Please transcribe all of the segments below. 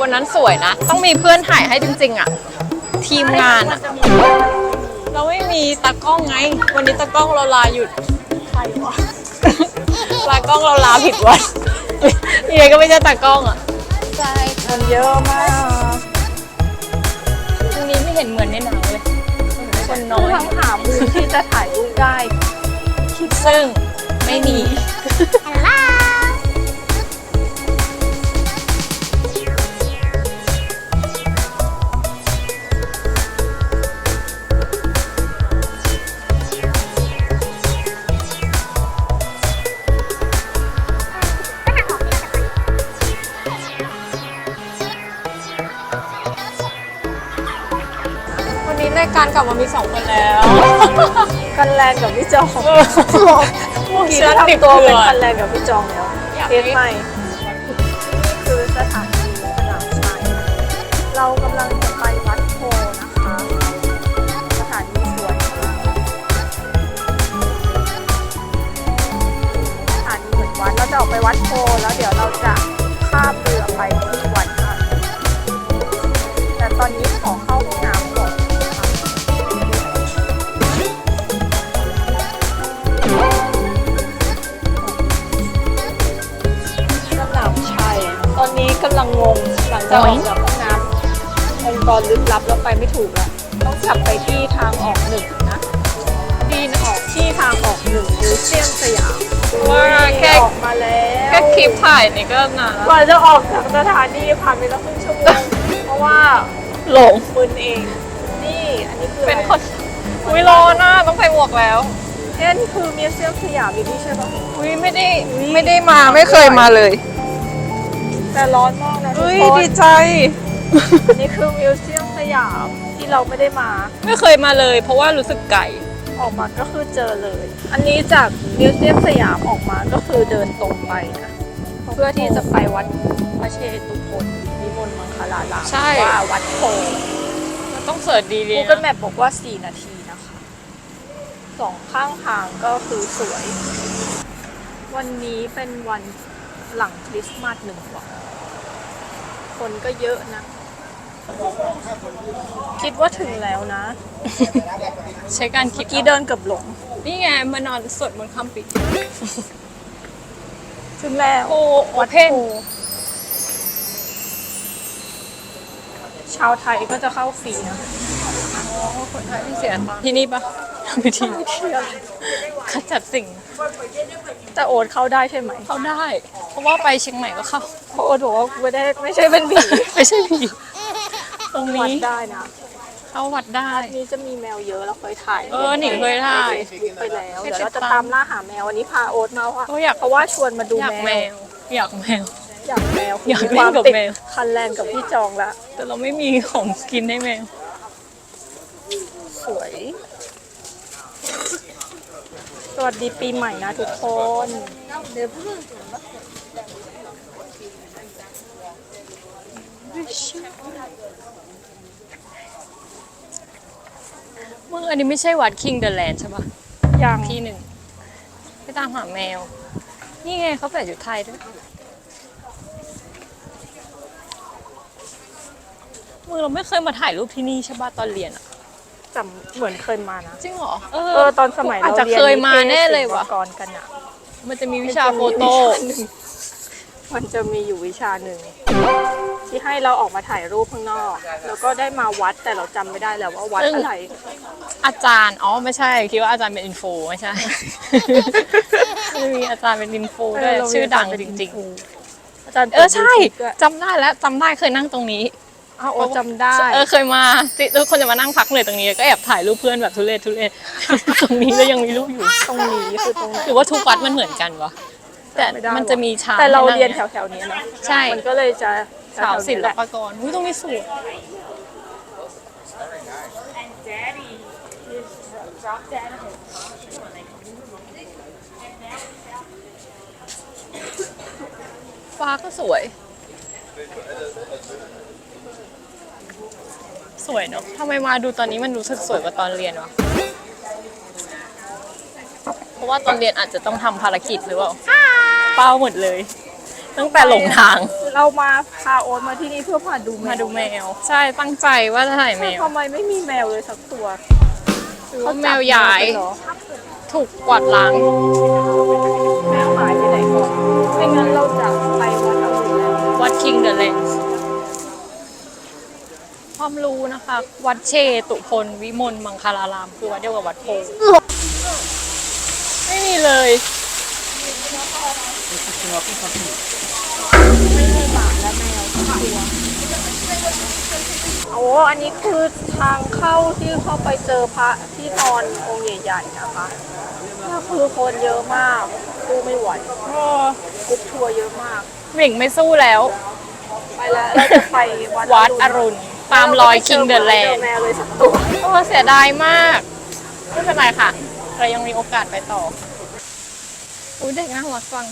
บนนั้นสวยนะ ต้องมีเพื่อนถ่ายให้จริงๆอะทีมงานอะเราไม่มีตากล้องไง วันนี้ตากล้องเราลาหยุดใครวะตากล้องเราลาผิดวันเฮียก็ไม่ใช่ตากล้องอะใช่มันเยอะมากตรงนี้ไม่เห็นเหมือนในหนังเลย คนน้คืออยทั้งหามุมที่จะถ่ายรูปได้ ซึ่งไม่มี สองคนแล้ว กันแลนกับพี่จองเมื่อทีกี้แล้วติดทำตัวเกลืเป็นอกันแลนกับพี่จองแล้วอยากเทให้ สใหม่นี่คือสถานีสนามชัยเรากำลังจะไปวัดโพนะคะ สถานีสวยมากสถานีเหมือนวัดเราจะออกไปวัดโพแล้วเดี๋ยวเราจะ จากออกจากห้องน้ำองค์กรลึกลับแล้วไปไม่ถูกแล้วต้องกลับไปที่ทางออกหนึ่งนะที่ออกที่ทางออกหนึ่งมิวเซียมสยามว่าแค่ออกมาแล้วแค่คลิปถ่ายนี่ก็นานกแล้วว่าจะออกจากสถานีผ่านไปแล้วครึ่งชั่วโมงเพราะว่าหลงมึนเอง นี่อันนี้คือเป็นคนอุ้ยร้อนนะต้องใส่หมวกแล้วเอ๊ะนี่คือมิวเซียมสยามอยู่นี่ใช่ปะอุ้ยไม่ได้ไม่ได้มาไม่เคยมาเลย แต่ร้อนมากนะทุกอุ้ยคนดีใจ อันนี้คือมิวเซียมสยามที่เราไม่ได้มา ไม่เคยมาเลย เพราะว่ารู้สึกไก่ ออกมาก็คือเจอเลย อันนี้จากมิวเซียมสยามออกมาก็คือเดินตรงไปนะเพื่อที่จะไปวัดพระเชตุพนวิมลมังคลารามใช่ว่าวัดโพเราต้องเสิร์ชดีกูๆเกิลนะแมปบอกว่า 4 นาทีนะคะสองข้างทางก็คือสวย วันนี้เป็นวันหลังคริสต์มาสหนึ่งวัน คนก็เยอะนะ คิดว่าถึงแล้วนะ ใช้การคิดเมื่อกี้เดินเกือบหลง นี่ไงมานอนสวดมนต์คำปิด ถึงแล้วโอ้โอวัดเพนโพชาวไทยก็จะเข้าฟรีนะ คนไทยไม่เสียตังค์ที่นี่ปะทำพิธีขจัดสิ่ง แต่โอ๊ตเข้าได้ใช่ไหม เข้าได้ เพราะว่าไปเชียงใหม่ก็เข้าเพราะโอ๊ตบอกว่าไม่ได้ไม่ใช่เป็นผีไม่ใช่ผีตรงวัดนี้ได้นะเข้าวัดได้ นี่จะมีแมวเยอะเราเคยถ่ายเออหนิงเคยถ่ายใน Facebook ไปแล้วให้เดี๋ยวเราจะติดตามตามล่าหาแมววันนี้พาโอ๊ตมาว่าก็อยากเพราะว่าชวนมาดูอยากแมแมววอยากแมว อยากแมวอยากมีเล่นความกับติดแมว คันแรงกับพี่จองละแต่เราไม่มีของกินให้แมวส วย สวัสดีปีใหม่นะทุกคนมึงอันนี้ไม่ใช่วัดคิงเดอะแลนด์ใช่ปะอย่างที่หนึ่งไปตามหาแมว นี่ไงเขาใส่ชุดไทยด้วย มึงเราไม่เคยมาถ่ายรูปที่นี่ใช่ปะตอนเรียนอะ จำเหมือนเคยมานะ จริงเหรอเอเออตอนสมัยอาจเราจะเรียนเคยมานิทศแน่เลยศิว่ะกรกันอะ มันจะมีวิชาโฟโต้ มันจะมีอยู่วิชาหนึ่ง ที่ให้เราออกมาถ่ายรูปข้างนอก แล้วก็ได้มาวัดแต่เราจำไม่ได้แล้วว่าวัดอะไร อาจารย์ อ๋อ ไม่ใช่ คิดว่าอาจารย์เป็นอินโฟไม่ใช่มันจะมีอาจารย์เป็นอินโฟด้วยเเราชื่อดังเรียนจริง ๆ อาจารย์ๆ เออ ใช่ปิด YouTube ด้วยจำได้แล้วจำได้เคยนั่งตรงนี้ อ้าวโอ้จำได้ เออเคยมาที่ทุกคนจะมานั่งพักเลยตรงนี้ก็แอบถ่ายรูปเพื่อนแบบทุเรศทุเรศ ตรงนี้ก็ยังมีรูปอยู่ตรงนี้คือตรงไหนหรือว่าทุกวัดมันเหมือนกันวะแต่ไม่ได้มันจะมีชามแต่เราให้งเรียนแถวๆนี้นะใช่มันก็เลยจะสาวศิลแหละปากรอุ้ยตรงนี้สวย ฟ้าก็สวย สวยเนาะทำไมมาดูตอนนี้มันรู้สึกสวยกว่าตอนเรียนวะเพราะว่าตอนเรียนอาจจะต้องทำภารกิจหรือเปล่าเป้าหมดเลย ตั้งแต่หลงทาง เรามาพาโอ๊ตมาที่นี่เพื่อมาดูแมวมาดูแมว ใช่ตั้งใจว่าจะถ่ายแมวทำไมไม่มีแมวเลยสักตัวเพราะแมวย้ายเขจับแมวไปเหรอถูกกวาดล้างแมวหายไปไหนก่อนไม่งั้นเราจะไปวัดอรุณแล้ววัดคิงเดอะเลน ความรู้นะคะ วัดเชตุพลวิมลมังคลาราม คือวัดเดียวกับวัดโพธิ์ไม่มีเลยไม่มีหมาและแมวสักตัวโอ้อันนี้คือทางเข้าที่เข้าไปเจอพระที่นอนองค์ใหญ่ๆนะคะก็คือคนเยอะมากสู้ไม่ไหวกรุ๊ปทัวร์เยอะมากหมิงไม่สู้แล้ว ไปแล้วเราจะไปวัดวัดอรุณ ตามรอยคิงเดอะแลเจนอด์แมวเลยสักตัวโอ้เสียดายมากไม่เป็นไรค่ะเรายังมีโอกาสไปต่ออุ้ยเด็กน่ารักฟัง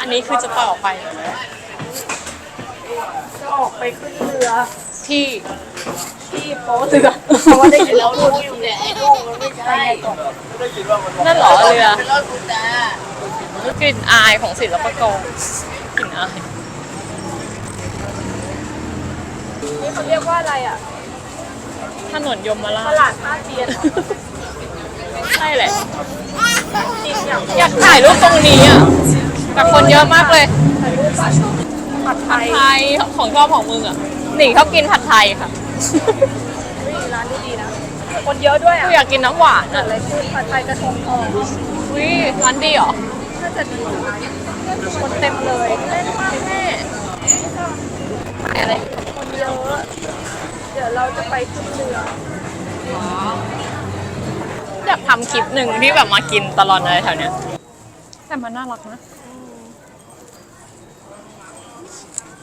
อันนี้คือจะต่อไปจะออกไปขึ้นเรือที่ที่โป๊ะเรือเพราะว่าได้ยินพูดอยู่เนี่ยไอ้ลูกมันไม่ใช่ก่อนนั่นเหรอเรือก ลิ่นอายของศิลปากรกลิ่นอายนี่เขาเรียกว่าอะไรอะถนนยมราตชลาดท่าเตียนเหรอใช่แหละจริงอย่างอยากถ่ายรูปตรงนี้อะแต่คนเยอะมากเลยถ่ายรูปผัดผัดไทยไทยของชอบของมึงอะหนิงชอบกินผัดไทยค่ะอุ๊ยร้านนี้ดีนะคนเยอะด้วยกูอะอยากกินน้ำหวานเกิดอะอะไรขึ้นผัดไทยกระทงทองวิร้านดีเหรอ น่าจะดีนะคนเต็มเลยเล่นมากแม่ขายอะไรคนเยอะ เดี๋ยวเราจะไปขึ้นเรืออยากทำคลิปหนึ่งที่แบบมากินตลอดเลยแถวเนี้ยแต่มันน่ารักนะ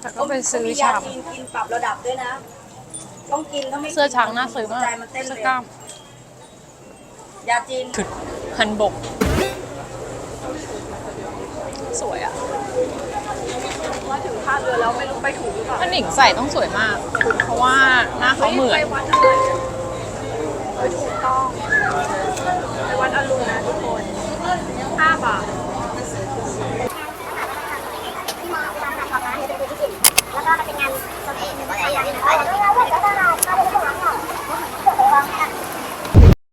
แต่ก็ไปซื้อชามกินกินปรับระดับด้วยนะ ต้องกินถ้าไม่กินเสื้อช้างน่าซื้อมากใจมันเต้นเสื้อเร็กล้าวมยาจีนถึดฮันบก สวยอะมาถึงท่าเรือแล้วไม่รู้ไปถูกหรือเปล่าถ้าหนิงใส่ต้องสวยมาก เพราะว่าหน้าเขาเหมือน ไปวัดอะไรอะเออถูกต้อง ไปวัดอรุณนะทุกคนห้าบาท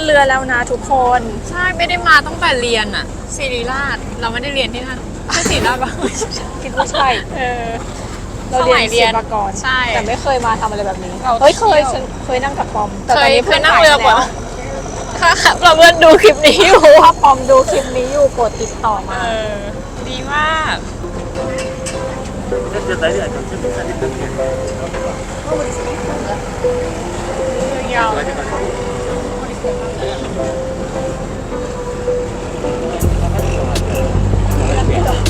เรือแล้วนะทุกคนใช่ไม่ได้มาตั้งแต่เรียนอะศิริราชเราไม่ได้เรียนที่นั่นใช่ศิริราชปะคิดว่าใช่เออเราเรียน สมัยเรียนศิลปากรใช่ แต่ไม่เคยมาทำอะไรแบบนี้เราเฮ้ยเคยเที่ยวฉันเคยนั่งกับปอม แต่เคตอนยนี้เคยนั่งเรือกว่าแล้วค่ะเราเพื่อนดูคลิปนี้อยู่ ถ้าปอมดูคลิปนี้อยู่กดติดต่อมาเออดีมากยา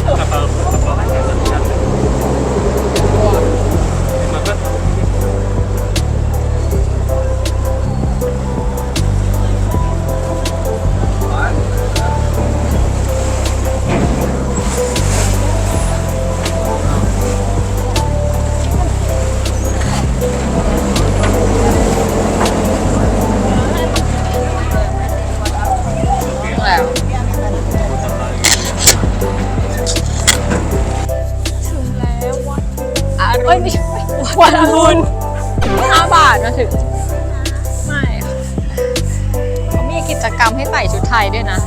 감사합니다. อ้ยไม่ใช่วันอรุณห้าบาทมาถึง ไม่ค่ะเขามีกิจกรรมให้ใส่ชุดไทยด้วยนะ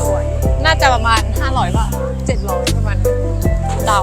สวย น่าจะประมาณ 500บาท700 ประมาณนั้นเดา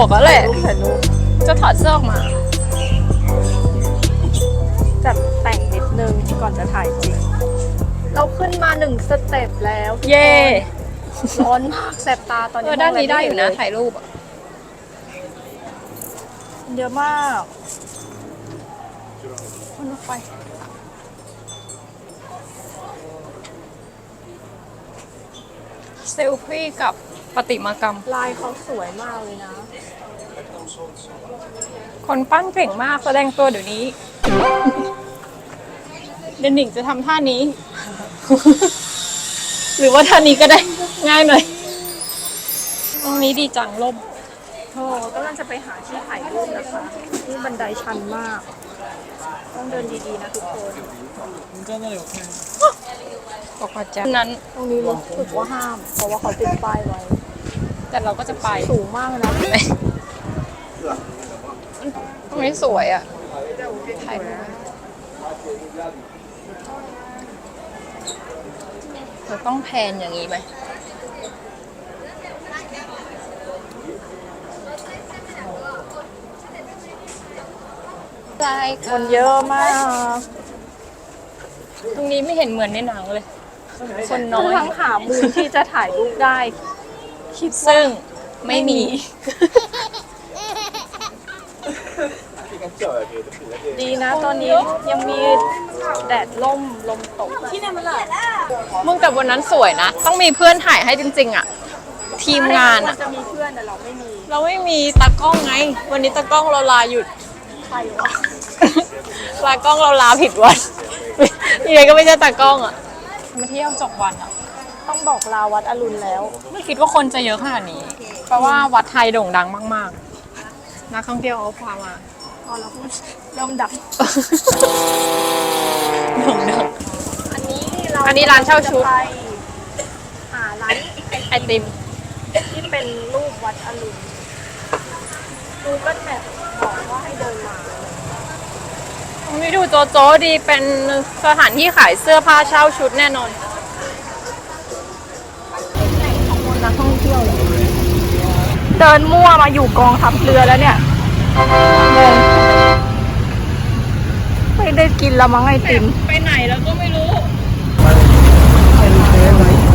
วกแล้วแหละรูปถ่ายรูปจะถอดเสื้อออกมา จัดแต่งนิดนึงก่อนจะถ่ายจริง เราขึ้นมาหนึ่งสเต็ปแล้วเย่ร้อนมากแสบตาตอนเอนี้อด้านนี้ได้อยู่นะมงถ่ายรูปอะเยอะมากคนรถไฟเซลฟี่กับ ประติมากรรม ลายเขาสวยมากเลยนะ คนปั้นเก่งมากแสดงตัวเดี๋ยวนี้ เดนหนิงจะทำท่านี้ หรือว่าท่านี้ก็ได้ง่ายหน่อย ตรงนี้ดีจังล่ม โอ้กำลังจะไปหาที่ถ่ายรูปนะคะนี่บันไดชันมาก ต้องเดินดีๆนะทุกคนบอ กว่าจะนั้นตรงนี้รู้สึกว่าห้าม เพราะว่าเขาติดป้ายไว้ แต่เราก็จะไปสูงมากเลยนะตรงนี้สวยอะถ่ายรูปไว้เราต้องแพนอย่างนี้ไหมใช่คนเยอะมาก ตรงนี้ไม่เห็นเหมือนในหนังเลย คนน้อยกำลังหามุมที่จะถ่ายรูปได้ คิดซึ่งไม่มี ดีนะตอนนี้ยังมีแดดล่มลมตกที่ไหนมันล่ะมึงแต่วันนั้นสวยนะ ต้องมีเพื่อนถ่ายให้จริง ๆ อะ ทีมงานอะ จะมีเพื่อนแต่เราไม่มี เราไม่มีตากล้องไง วันนี้ตากล้องเราลาหยุดใครวะตากล้องเราลาผิดวันยังไงก็ไม่ใช่ตากล้องอะ มาเที่ยวจบวันอะต้องบอกลาวัดอรุณแล้ว ไม่คิดว่าคนจะเยอะขนาดนี้ เพราะว่าวัดไทยโด่งดังมากๆ นักท่องเที่ยวเขาพามาพอเราพูดเริ่มดับโด่งดัง อันนี้เราอันนี้ร้านเช่าชุด จะไปหาร้านไอติมที่เป็นรูปวัดอรุณดูก็แบบบอกว่าให้เดินมา ตรงนี้ดูโจโจดีเป็นสถานที่ขายเสื้อผ้าเช่าชุดแน่นอนนักท่องเที่ยวเดินมั่วมาอยู่กองทัพเรือแล้วเนี่ยงงไม่ได้กินละมั้งไอติม ไปไหนแล้วก็ไม่รู้เ